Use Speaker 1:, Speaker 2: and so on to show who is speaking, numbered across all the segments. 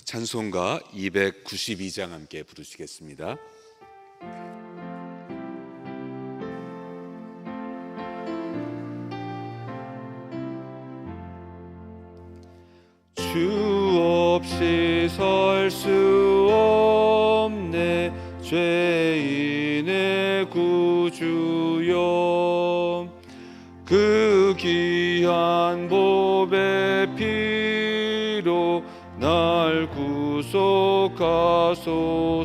Speaker 1: 찬송가 292장 함께 부르시겠습니다. 구속하소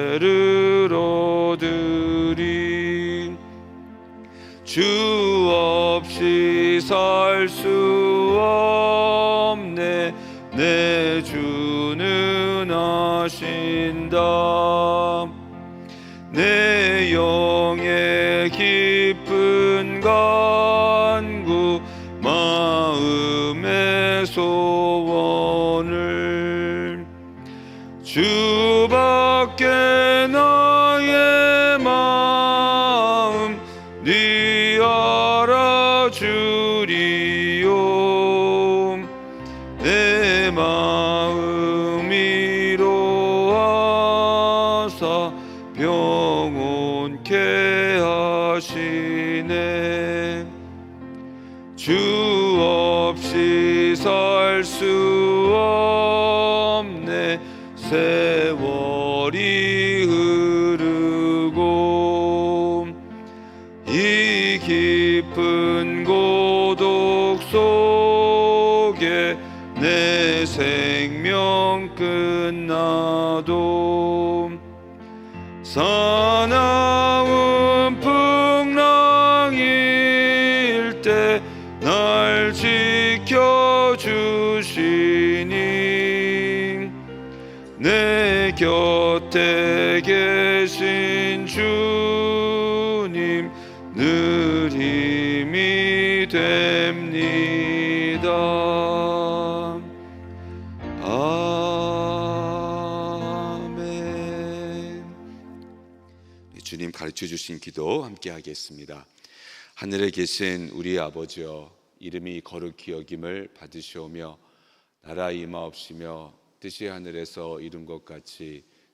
Speaker 1: 없이 살수 없네. 내 주는 아신다 병온케 하시네. 주 없이 살 수 없네 곁에 계신 주님 늘 힘이 됩니다 아멘 주님 가르쳐 주신 기도 함께 하겠습니다. 하늘에 계신 우리 아버지여 이름이 거룩히 여김을 받으시오며 나라 임하옵시며 뜻이 하늘에서 이룬 것 같이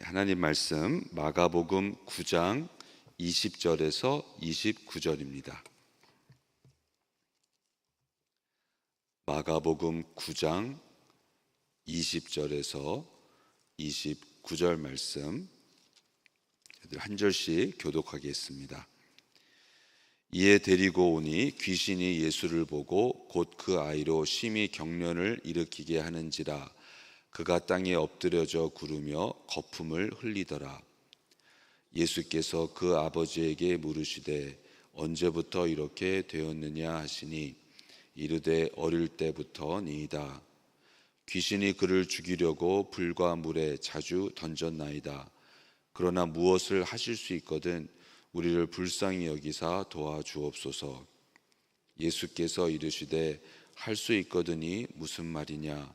Speaker 1: 하나님 말씀 마가복음 9장 20절에서 29절입니다. 마가복음 9장 20절에서 29절 말씀 한 절씩 교독하겠습니다. 이에 데리고 오니 귀신이 예수를 보고 곧 그 아이로 심히 경련을 일으키게 하는지라 그가 땅에 엎드려져 구르며 거품을 흘리더라. 예수께서 그 아버지에게 물으시되 언제부터 이렇게 되었느냐 하시니 이르되 어릴 때부터니이다. 귀신이 그를 죽이려고 불과 물에 자주 던졌나이다. 그러나 무엇을 하실 수 있거든 우리를 불쌍히 여기사 도와주옵소서. 예수께서 이르시되 할 수 있거든이 무슨 말이냐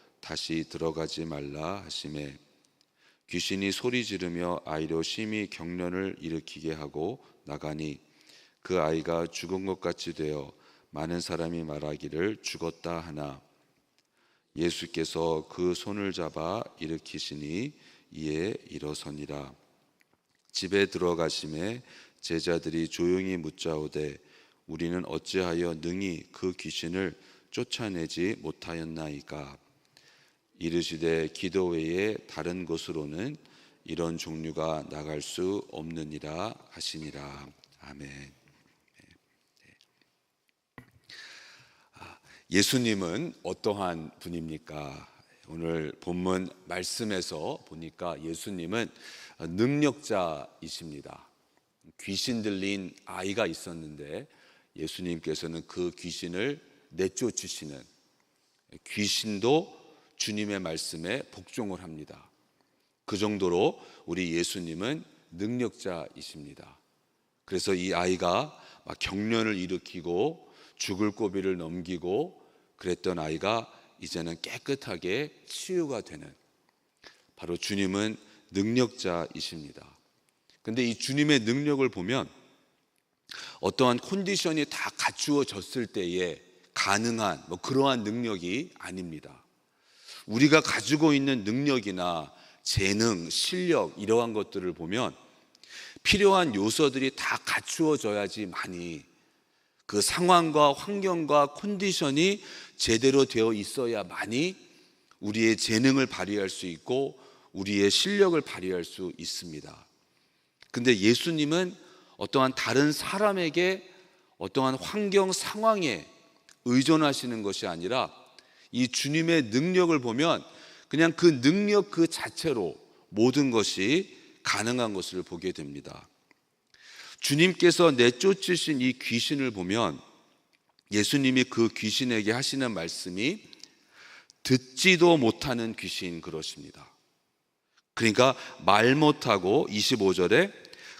Speaker 1: 다시 들어가지 말라 하심에 귀신이 소리 지르며 아이로 심히 경련을 일으키게 하고 나가니 그 아이가 죽은 것 같이 되어 많은 사람이 말하기를 죽었다 하나. 예수께서 그 손을 잡아 일으키시니 이에 일어서니라. 집에 들어가심에 제자들이 조용히 묻자오되 우리는 어찌하여 능히 그 귀신을 쫓아내지 못하였나이까 이르시되 기도 외에 다른 곳으로는 이런 종류가 나갈 수 없느니라 하시니라 아멘. 아, 예수님은 어떠한 분입니까? 오늘 본문 말씀에서 보니까 예수님은 능력자이십니다. 귀신 들린 아이가 있었는데 예수님께서는 그 귀신을 내쫓으시는 귀신도 주님의 말씀에 복종을 합니다. 그 정도로 우리 예수님은 능력자이십니다. 그래서 이 아이가 막 경련을 일으키고 죽을 고비를 넘기고 그랬던 아이가 이제는 깨끗하게 치유가 되는 바로 주님은 능력자이십니다. 근데 이 주님의 능력을 보면 어떠한 컨디션이 다 갖추어졌을 때에 가능한 뭐 그러한 능력이 아닙니다. 우리가 가지고 있는 능력이나 재능, 실력 이러한 것들을 보면 필요한 요소들이 다 갖추어져야지만이 그 상황과 환경과 컨디션이 제대로 되어 있어야만이 우리의 재능을 발휘할 수 있고 우리의 실력을 발휘할 수 있습니다. 근데 예수님은 어떠한 다른 사람에게 어떠한 환경 상황에 의존하시는 것이 아니라 이 주님의 능력을 보면 그냥 그 능력 그 자체로 모든 것이 가능한 것을 보게 됩니다. 주님께서 내쫓으신 이 귀신을 보면 예수님이 그 귀신에게 하시는 말씀이 듣지도 못하는 귀신 그러십니다. 그러니까 말 못하고 25절에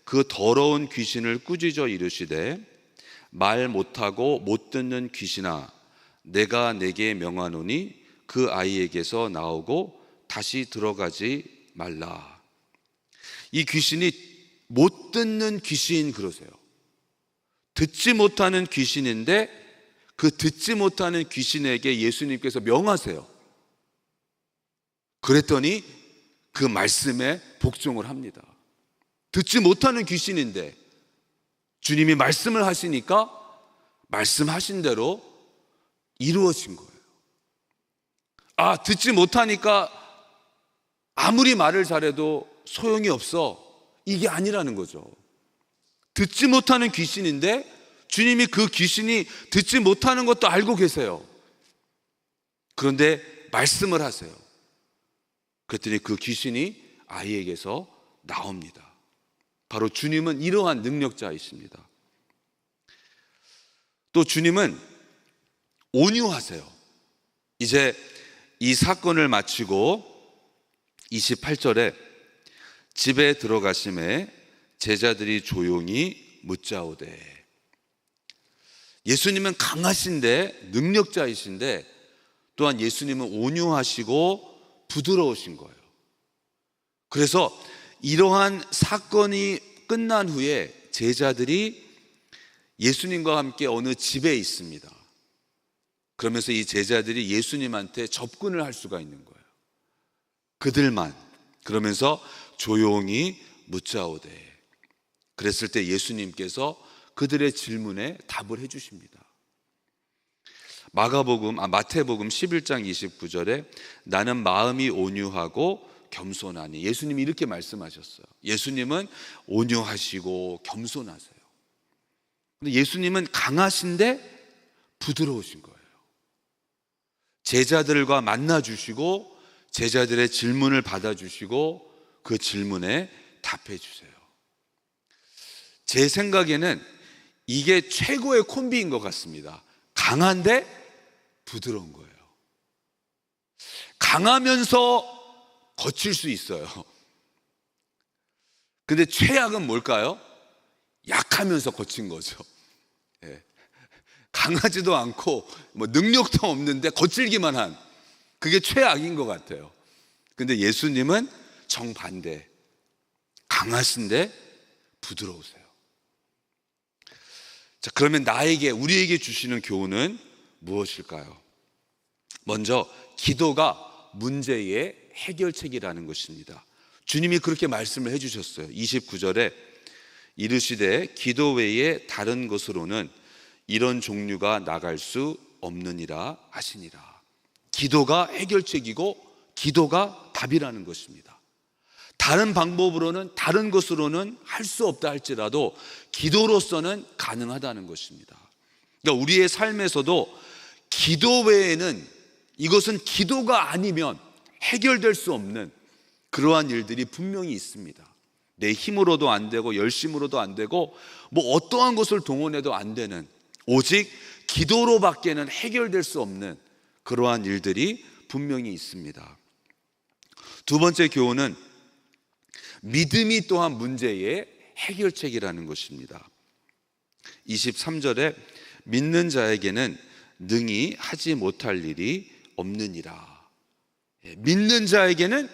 Speaker 1: 그 더러운 귀신을 꾸짖어 이르시되 말 못하고 못 듣는 귀신아 내가 내게 명하노니 그 아이에게서 나오고 다시 들어가지 말라. 이 귀신이 못 듣는 귀신 그러세요. 듣지 못하는 귀신인데 그 듣지 못하는 귀신에게 예수님께서 명하세요. 그랬더니 그 말씀에 복종을 합니다. 듣지 못하는 귀신인데 주님이 말씀을 하시니까 말씀하신 대로 이루어진 거예요. 아, 듣지 못하니까 아무리 말을 잘해도 소용이 없어. 이게 아니라는 거죠. 듣지 못하는 귀신인데 주님이 그 귀신이 듣지 못하는 것도 알고 계세요. 그런데 말씀을 하세요. 그랬더니 그 귀신이 아이에게서 나옵니다. 바로 주님은 이러한 능력자이십니다. 또 주님은 온유하세요. 이제 이 사건을 마치고 28절에 집에 들어가심에 제자들이 조용히 묻자오되 예수님은 강하신데 능력자이신데 또한 예수님은 온유하시고 부드러우신 거예요. 그래서 이러한 사건이 끝난 후에 제자들이 예수님과 함께 어느 집에 있습니다. 그러면서 이 제자들이 예수님한테 접근을 할 수가 있는 거예요. 그들만. 그러면서 조용히 묻자오되. 그랬을 때 예수님께서 그들의 질문에 답을 해 주십니다. 마가복음, 아, 마태복음 11장 29절에 나는 마음이 온유하고 겸손하니 예수님이 이렇게 말씀하셨어요. 예수님은 온유하시고 겸손하세요. 근데 예수님은 강하신데 부드러우신 거예요. 제자들과 만나 주시고 제자들의 질문을 받아 주시고 그 질문에 답해 주세요. 제 생각에는 이게 최고의 콤비인 것 같습니다. 강한데 부드러운 거예요. 강하면서 거칠 수 있어요. 근데 최악은 뭘까요? 약하면서 거친 거죠. 예. 강하지도 않고 뭐 능력도 없는데 거칠기만 한 그게 최악인 것 같아요. 근데 예수님은 정반대. 강하신데 부드러우세요. 자, 그러면 나에게, 우리에게 주시는 교훈은 무엇일까요? 먼저, 기도가 문제의 해결책이라는 것입니다. 주님이 그렇게 말씀을 해주셨어요. 29절에 이르시되 기도 외에 다른 것으로는 이런 종류가 나갈 수 없느니라 하시니라. 기도가 해결책이고 기도가 답이라는 것입니다. 다른 방법으로는 다른 것으로는 할 수 없다 할지라도 기도로서는 가능하다는 것입니다. 그러니까 우리의 삶에서도 기도 외에는 이것은 기도가 아니면 해결될 수 없는 그러한 일들이 분명히 있습니다. 내 힘으로도 안 되고 열심으로도 안 되고 뭐 어떠한 것을 동원해도 안 되는 오직 기도로밖에는 해결될 수 없는 그러한 일들이 분명히 있습니다. 두 번째 교훈은 믿음이 또한 문제의 해결책이라는 것입니다. 23절에 믿는 자에게는 능히 하지 못할 일이 없느니라. 예, 믿는 자에게는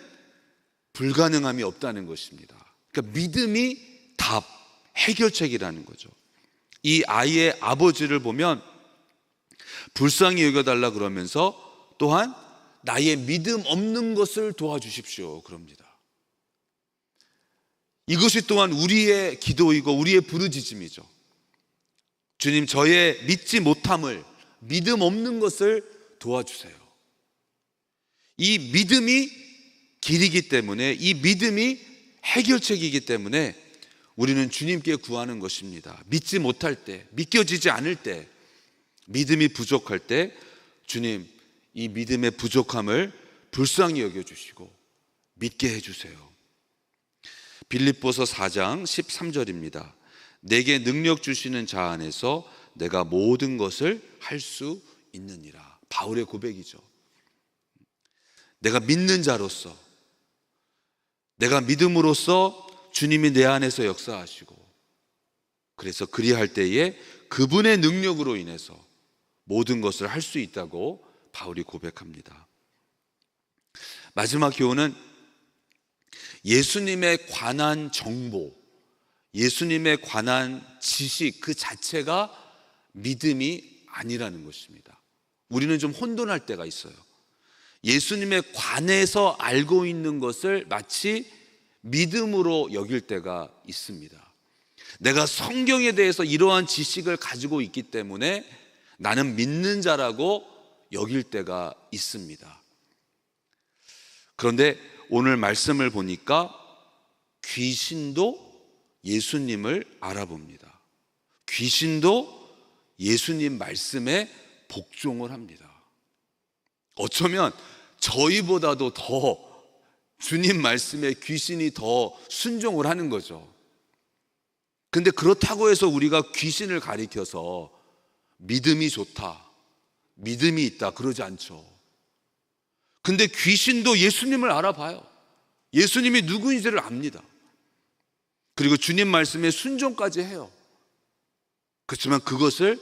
Speaker 1: 불가능함이 없다는 것입니다. 그러니까 믿음이 답, 해결책이라는 거죠. 이 아이의 아버지를 보면 불쌍히 여겨달라 그러면서 또한 나의 믿음 없는 것을 도와주십시오. 그럽니다. 이것이 또한 우리의 기도이고 우리의 부르짖음이죠. 주님, 저의 믿지 못함을, 믿음 없는 것을 도와주세요. 이 믿음이 길이기 때문에, 이 믿음이 해결책이기 때문에 우리는 주님께 구하는 것입니다. 믿지 못할 때, 믿겨지지 않을 때, 믿음이 부족할 때, 주님, 이 믿음의 부족함을 불쌍히 여겨주시고 믿게 해주세요. 빌립보서 4장 13절입니다. 내게 능력 주시는 자 안에서 내가 모든 것을 할 수 있느니라. 바울의 고백이죠. 내가 믿는 자로서 내가 믿음으로써 주님이 내 안에서 역사하시고 그래서 그리할 때에 그분의 능력으로 인해서 모든 것을 할 수 있다고 바울이 고백합니다. 마지막 교훈은 예수님에 관한 정보, 예수님에 관한 지식 그 자체가 믿음이 아니라는 것입니다. 우리는 좀 혼돈할 때가 있어요. 예수님에 관해서 알고 있는 것을 마치 믿음으로 여길 때가 있습니다. 내가 성경에 대해서 이러한 지식을 가지고 있기 때문에 나는 믿는 자라고 여길 때가 있습니다. 그런데 오늘 말씀을 보니까 귀신도 예수님을 알아봅니다. 귀신도 예수님 말씀에 복종을 합니다. 어쩌면 저희보다도 더 주님 말씀에 귀신이 더 순종을 하는 거죠. 근데 그렇다고 해서 우리가 귀신을 가리켜서 믿음이 좋다, 믿음이 있다, 그러지 않죠. 근데 귀신도 예수님을 알아봐요. 예수님이 누구인지를 압니다. 그리고 주님 말씀에 순종까지 해요. 그렇지만 그것을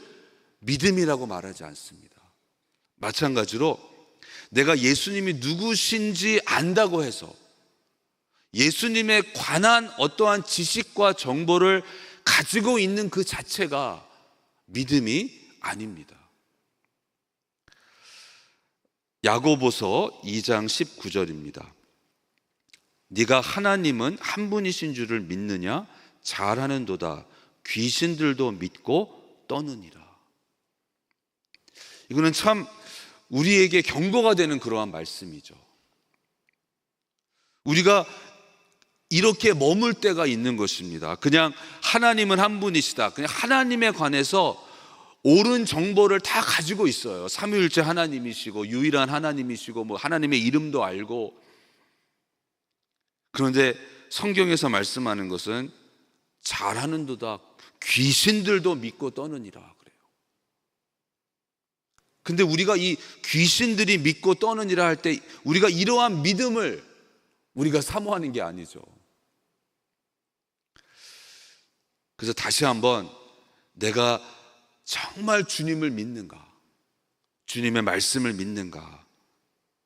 Speaker 1: 믿음이라고 말하지 않습니다. 마찬가지로 내가 예수님이 누구신지 안다고 해서 예수님에 관한 어떠한 지식과 정보를 가지고 있는 그 자체가 믿음이 아닙니다. 야고보서 2장 19절입니다. 네가 하나님은 한 분이신 줄을 믿느냐 잘하는도다 귀신들도 믿고 떠느니라. 이거는 참 우리에게 경고가 되는 그러한 말씀이죠. 우리가 이렇게 머물 때가 있는 것입니다. 그냥 하나님은 한 분이시다. 그냥 하나님에 관해서 옳은 정보를 다 가지고 있어요. 삼위일체 하나님이시고 유일한 하나님이시고 뭐 하나님의 이름도 알고 그런데 성경에서 말씀하는 것은 잘하는도다 귀신들도 믿고 떠느니라. 근데 우리가 이 귀신들이 믿고 떠느니라 할 때 우리가 이러한 믿음을 우리가 사모하는 게 아니죠. 그래서 다시 한번 내가 정말 주님을 믿는가? 주님의 말씀을 믿는가?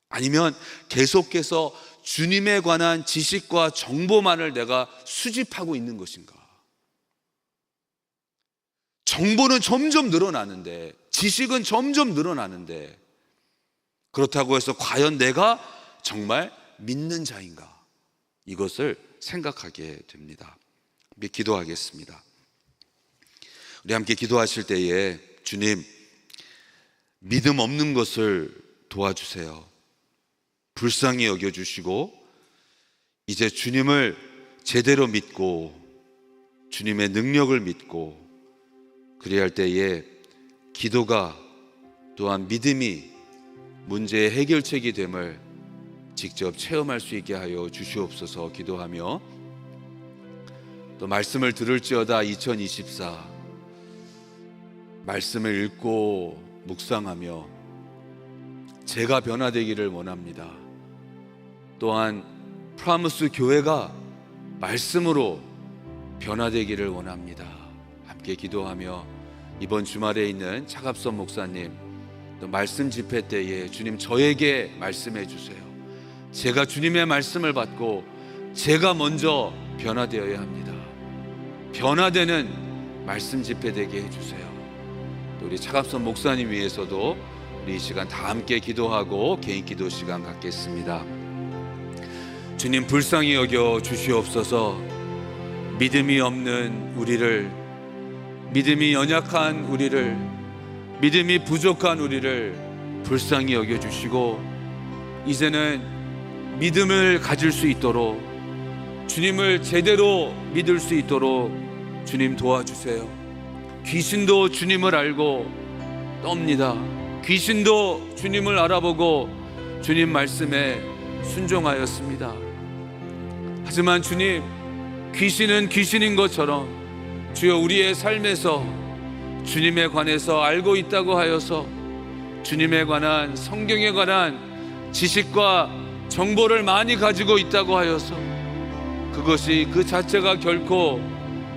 Speaker 1: 아니면 계속해서 주님에 관한 지식과 정보만을 내가 수집하고 있는 것인가? 정보는 점점 늘어나는데, 지식은 점점 늘어나는데, 그렇다고 해서 과연 내가 정말 믿는 자인가? 이것을 생각하게 됩니다. 기도하겠습니다. 우리 함께 기도하실 때에 주님 믿음 없는 것을 도와주세요. 불쌍히 여겨 주시고 이제 주님을 제대로 믿고 주님의 능력을 믿고 그래야 할 때에 기도가 또한 믿음이 문제의 해결책이 됨을 직접 체험할 수 있게 하여 주시옵소서 기도하며 또 말씀을 들을지어다 2024 말씀을 읽고 묵상하며 제가 변화되기를 원합니다. 또한 프라무스 교회가 말씀으로 변화되기를 원합니다. 함께 기도하며 이번 주말에 있는 차갑선 목사님 또 말씀 집회 때에 주님 저에게 말씀해 주세요. 제가 주님의 말씀을 받고 제가 먼저 변화되어야 합니다. 변화되는 말씀 집회 되게 해주세요. 또 우리 차갑선 목사님 위해서도 우리 이 시간 다 함께 기도하고 개인 기도 시간 갖겠습니다. 주님 불쌍히 여겨 주시옵소서. 믿음이 없는 우리를 믿음이 연약한 우리를 믿음이 부족한 우리를 불쌍히 여겨 주시고 이제는 믿음을 가질 수 있도록 주님을 제대로 믿을 수 있도록 주님 도와주세요. 귀신도 주님을 알고 떱니다. 귀신도 주님을 알아보고 주님 말씀에 순종하였습니다. 하지만 주님, 귀신은 귀신인 것처럼 주여 우리의 삶에서 주님에 관해서 알고 있다고 하여서 주님에 관한 성경에 관한 지식과 정보를 많이 가지고 있다고 하여서 그것이 그 자체가 결코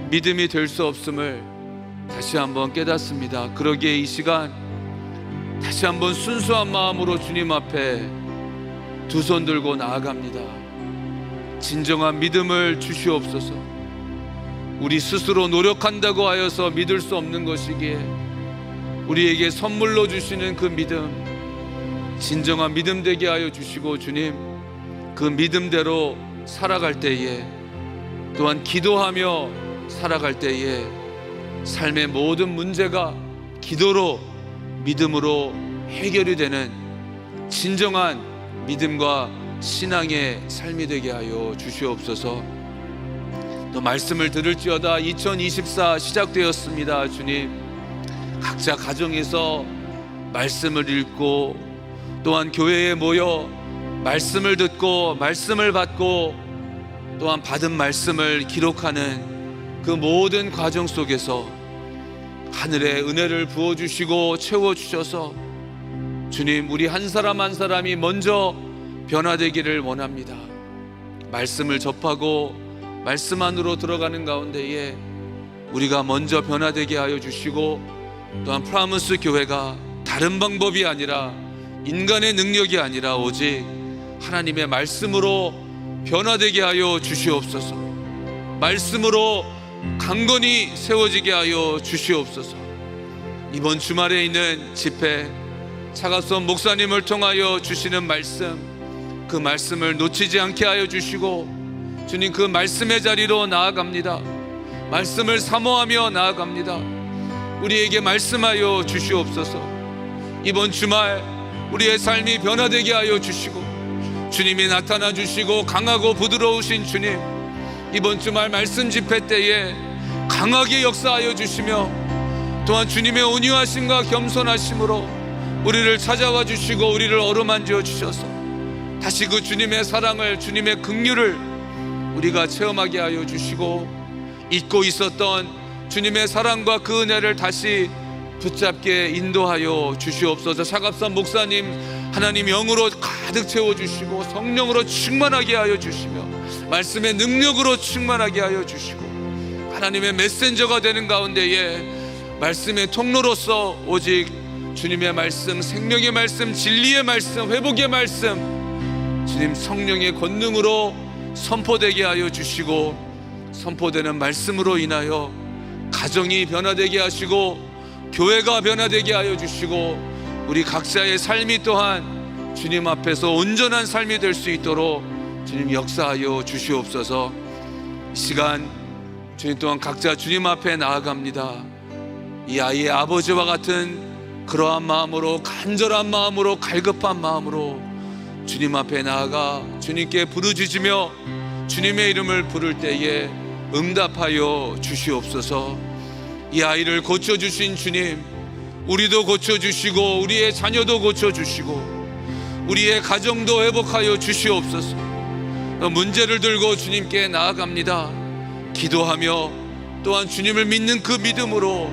Speaker 1: 믿음이 될 수 없음을 다시 한번 깨닫습니다. 그러기에 이 시간 다시 한번 순수한 마음으로 주님 앞에 두 손 들고 나아갑니다. 진정한 믿음을 주시옵소서. 우리 스스로 노력한다고 하여서 믿을 수 없는 것이기에 우리에게 선물로 주시는 그 믿음, 진정한 믿음 되게 하여 주시고 주님, 그 믿음대로 살아갈 때에 또한 기도하며 살아갈 때에 삶의 모든 문제가 기도로 믿음으로 해결이 되는 진정한 믿음과 신앙의 삶이 되게 하여 주시옵소서. 또 말씀을 들을지어다 2024 시작되었습니다. 주님. 각자 가정에서 말씀을 읽고 또한 교회에 모여 말씀을 듣고 말씀을 받고 또한 받은 말씀을 기록하는 그 모든 과정 속에서 하늘의 은혜를 부어 주시고 채워 주셔서 주님 우리 한 사람 한 사람이 먼저 변화되기를 원합니다. 말씀을 접하고 말씀 안으로 들어가는 가운데에 우리가 먼저 변화되게 하여 주시고 또한 프라무스 교회가 다른 방법이 아니라 인간의 능력이 아니라 오직 하나님의 말씀으로 변화되게 하여 주시옵소서. 말씀으로 강건히 세워지게 하여 주시옵소서. 이번 주말에 있는 집회 차가선 목사님을 통하여 주시는 말씀 그 말씀을 놓치지 않게 하여 주시고 주님 그 말씀의 자리로 나아갑니다. 말씀을 사모하며 나아갑니다. 우리에게 말씀하여 주시옵소서. 이번 주말 우리의 삶이 변화되게 하여 주시고 주님이 나타나 주시고 강하고 부드러우신 주님 이번 주말 말씀 집회 때에 강하게 역사하여 주시며 또한 주님의 온유하심과 겸손하심으로 우리를 찾아와 주시고 우리를 어루만져 주셔서 다시 그 주님의 사랑을 주님의 긍휼을 우리가 체험하게 하여 주시고 잊고 있었던 주님의 사랑과 그 은혜를 다시 붙잡게 인도하여 주시옵소서. 차갑산 목사님 하나님 영으로 가득 채워 주시고 성령으로 충만하게 하여 주시며 말씀의 능력으로 충만하게 하여 주시고 하나님의 메신저가 되는 가운데에 말씀의 통로로서 오직 주님의 말씀, 생명의 말씀, 진리의 말씀, 회복의 말씀 주님 성령의 권능으로 선포되게 하여 주시고 선포되는 말씀으로 인하여 가정이 변화되게 하시고 교회가 변화되게 하여 주시고 우리 각자의 삶이 또한 주님 앞에서 온전한 삶이 될 수 있도록 주님 역사하여 주시옵소서. 이 시간 주님 또한 각자 주님 앞에 나아갑니다. 이 아이의 아버지와 같은 그러한 마음으로 간절한 마음으로 갈급한 마음으로 주님 앞에 나아가 주님께 부르짖으며 주님의 이름을 부를 때에 응답하여 주시옵소서. 이 아이를 고쳐 주신 주님, 우리도 고쳐 주시고 우리의 자녀도 고쳐 주시고 우리의 가정도 회복하여 주시옵소서. 문제를 들고 주님께 나아갑니다. 기도하며 또한 주님을 믿는 그 믿음으로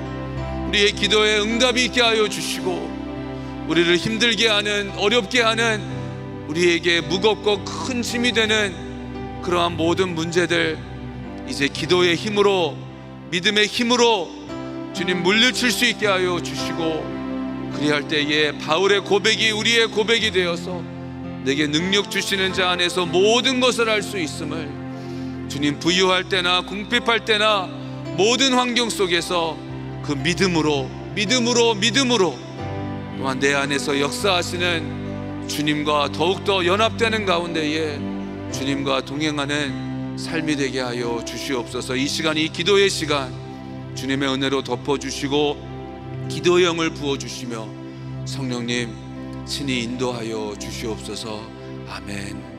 Speaker 1: 우리의 기도에 응답이 있게 하여 주시고 우리를 힘들게 하는 어렵게 하는 우리에게 무겁고 큰 짐이 되는 그러한 모든 문제들 이제 기도의 힘으로 믿음의 힘으로 주님 물리칠 수 있게 하여 주시고 그리할 때에 바울의 고백이 우리의 고백이 되어서 내게 능력 주시는 자 안에서 모든 것을 할수 있음을 주님 부유할 때나 궁핍할 때나 모든 환경 속에서 그 믿음으로 믿음으로 믿음으로 또한 내 안에서 역사하시는 주님과 더욱더 연합되는 가운데에 주님과 동행하는 삶이 되게 하여 주시옵소서. 이 시간 이 기도의 시간 주님의 은혜로 덮어주시고 기도의 영을 부어주시며 성령님 친히 인도하여 주시옵소서. 아멘